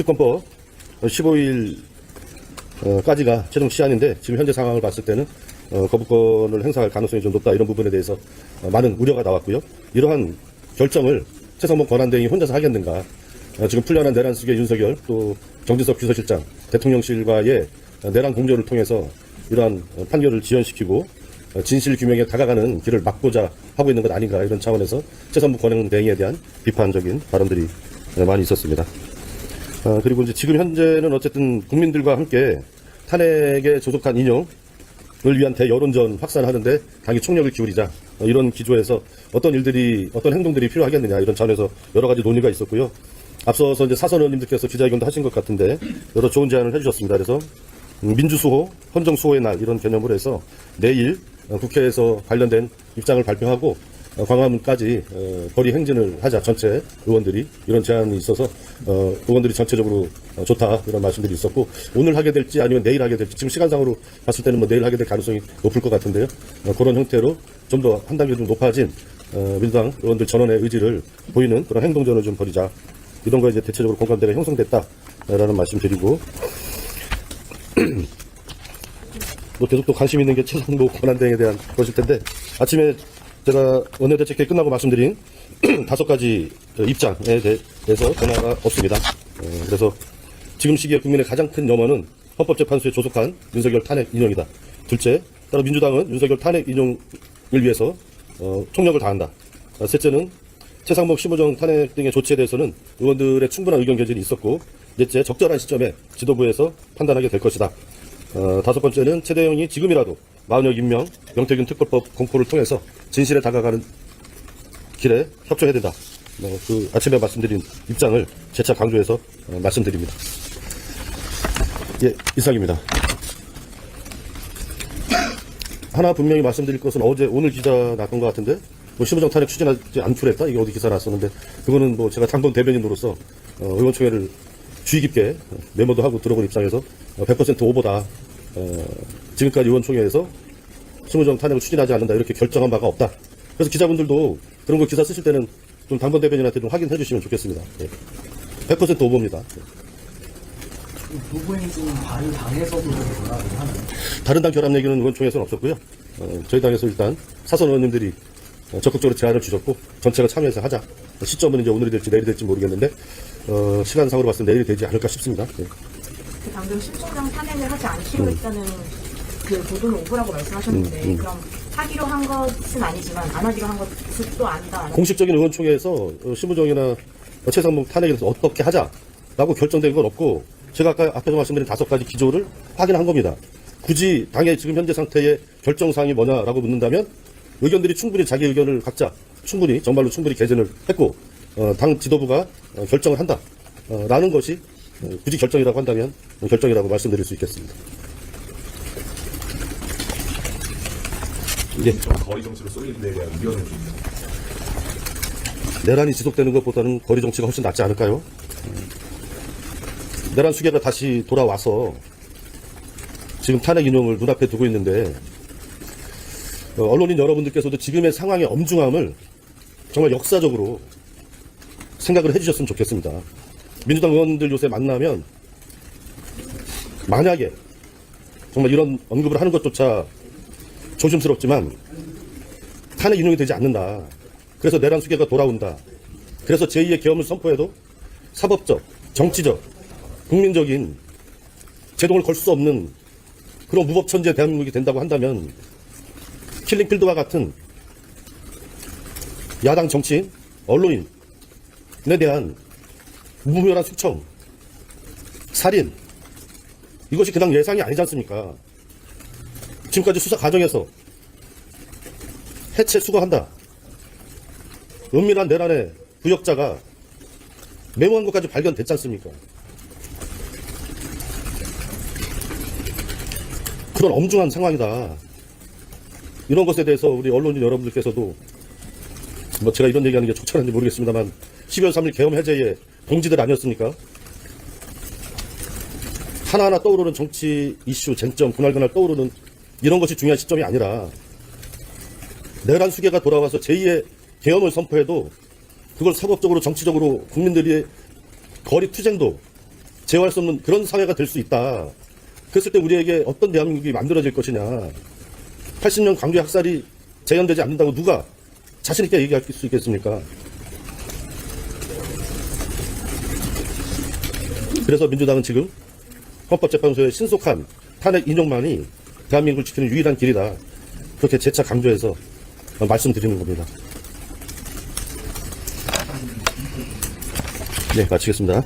특검법 15일까지가 최종 시한인데 지금 현재 상황을 봤을 때는 어, 거부권을 행사할 가능성이 좀 높다 이런 부분에 대해서 어, 많은 우려가 나왔고요. 이러한 결정을 최상목 권한대행이 혼자서 하겠는가? 어, 지금 풀려난 내란 수계 윤석열 또 정진석 비서실장 대통령실과의 어, 내란 공조를 통해서 이러한 어, 판결을 지연시키고 어, 진실 규명에 다가가는 길을 막고자 하고 있는 것 아닌가 이런 차원에서 최선부 권한대행에 대한 비판적인 발언들이 어, 많이 있었습니다. 어, 그리고 이제 지금 현재는 어쨌든 국민들과 함께 탄핵에 조속한 인용을 위한 대여론전 확산하는데 당이 총력을 기울이자 어, 이런 기조에서 어떤 일들이 어떤 행동들이 필요하겠느냐 이런 차원에서 여러 가지 논의가 있었고요. 앞서서 이제 사선 의원님들께서 기자회견도 하신 것 같은데 여러 좋은 제안을 해주셨습니다. 그래서 음, 민주수호, 헌정수호의 날 이런 개념으로 해서 내일 어, 국회에서 관련된 입장을 발표하고 어, 광화문까지 어, 거리 행진을 하자 전체 의원들이. 이런 제안이 있어서 어, 의원들이 전체적으로 어, 좋다 이런 말씀들이 있었고 오늘 하게 될지 아니면 내일 하게 될지 지금 시간상으로 봤을 때는 뭐 내일 하게 될 가능성이 높을 것 같은데요. 어, 그런 형태로 좀 더 한 단계 좀 높아진 어, 민주당 의원들 전원의 의지를 보이는 그런 행동전을 좀 벌이자. 이런 거에 이제 대체적으로 공감대가 형성됐다라는 말씀드리고. 뭐 계속 또 관심 있는 게 최상도 권한대행에 대한 것일 텐데 아침에 제가 원내대책회 끝나고 말씀드린 다섯 가지 그 입장에 대- 대해서 변화가 없습니다. 어, 그래서 지금 시기에 국민의 가장 큰 염원은 헌법재판소에 조속한 윤석열 탄핵 인용이다. 둘째, 따로 민주당은 윤석열 탄핵 인용을 위해서 어, 총력을 다한다. 어, 셋째는 최상목 심우정 탄핵 등의 조치에 대해서는 의원들의 충분한 의견 개진이 있었고 넷째 적절한 시점에 지도부에서 판단하게 될 것이다. 어, 다섯 번째는 최대형이 지금이라도 마흔여 임명 명태균 특별법 공포를 통해서 진실에 다가가는 길에 협조해야 된다. 어, 그 아침에 말씀드린 입장을 재차 강조해서 어, 말씀드립니다. 예, 이상입니다. 하나 분명히 말씀드릴 것은 어제 오늘 기자 났던 것 같은데 뭐 심우정 탄핵 추진하지 않기로 했다 이게 어디 기사 났었는데 그거는 뭐 제가 당권 대변인으로서 어, 의원총회를 주의 깊게 메모도 하고 들어본 입장에서 어, 100% 오보다 어, 지금까지 의원총회에서 심우정 탄핵을 추진하지 않는다 이렇게 결정한 바가 없다 그래서 기자분들도 그런 거 기사 쓰실 때는 좀 당권 대변인한테 좀 확인해 주시면 좋겠습니다 예. 100% 오보입니다 예. 부부행진 발의 당에서도 뭐라고 하나요? 다른 당 결합 얘기는 의원총회에서는 없었고요. 어, 저희 당에서 일단 사선 의원님들이 어, 적극적으로 제안을 주셨고 전체가 참여해서 하자. 시점은 이제 오늘이 될지 내일이 될지 모르겠는데 어, 시간상으로 봤을 때 내일이 되지 않을까 싶습니다. 예. 그 방금 심소장 탄핵을 하지 않기로 했다는 그 보도는 오보라고 말씀하셨는데 그럼 하기로 한 것은 아니지만 안 하기로 한 것은 또 아니다. 공식적인 의원총회에서 어, 심우정이나 어, 최상목 탄핵에 대해서 어떻게 하자라고 결정된 건 없고 제가 아까 앞에서 말씀드린 다섯 가지 기조를 확인한 겁니다. 굳이 당의 지금 현재 상태의 결정사항이 뭐냐라고 묻는다면 의견들이 충분히 자기 의견을 각자 충분히 정말로 충분히 개진을 했고 어, 당 지도부가 어, 결정을 한다 어, 라는 것이 어, 굳이 결정이라고 한다면 어, 결정이라고 말씀드릴 수 있겠습니다. 예. 거리 정치로 쏠리는 데 대한 좀 내란이 지속되는 것보다는 거리 정치가 훨씬 낫지 않을까요? 내란 수계가 다시 돌아와서 지금 탄핵 인용을 눈앞에 두고 있는데 어, 언론인 여러분들께서도 지금의 상황의 엄중함을 정말 역사적으로 생각을 해주셨으면 좋겠습니다. 민주당 의원들 요새 만나면 만약에 정말 이런 언급을 하는 것조차 조심스럽지만 탄핵 인용이 되지 않는다. 그래서 내란 수계가 돌아온다. 그래서 제2의 계엄을 선포해도 사법적, 정치적, 국민적인 제동을 걸 수 없는 그런 무법천지의 대한민국이 된다고 한다면 킬링필드와 같은 야당 정치인, 언론인에 대한 무모한 숙청, 살인 이것이 그냥 예상이 아니지 않습니까? 지금까지 수사 과정에서 해체 수거한다. 은밀한 내란의 부역자가 메모한 것까지 발견됐지 않습니까? 그런 엄중한 상황이다. 이런 것에 대해서 우리 언론인 여러분들께서도 뭐 제가 이런 얘기하는 게 좋잖은지 모르겠습니다만 12월 3일 계엄 해제의 동지들 아니었습니까? 하나하나 떠오르는 정치 이슈, 쟁점, 그날그날 떠오르는 이런 것이 중요한 시점이 아니라 내란 수계가 돌아와서 제2의 계엄을 선포해도 그걸 사법적으로 정치적으로 국민들의 거리 투쟁도 제어할 수 없는 그런 사회가 될 수 있다. 그랬을 때 우리에게 어떤 대한민국이 만들어질 것이냐. 80년 강제 학살이 재현되지 않는다고 누가 자신 있게 얘기할 수 있겠습니까? 그래서 민주당은 지금 헌법재판소의 신속한 탄핵 인용만이 대한민국을 지키는 유일한 길이다. 그렇게 재차 강조해서 말씀드리는 겁니다. 네, 마치겠습니다.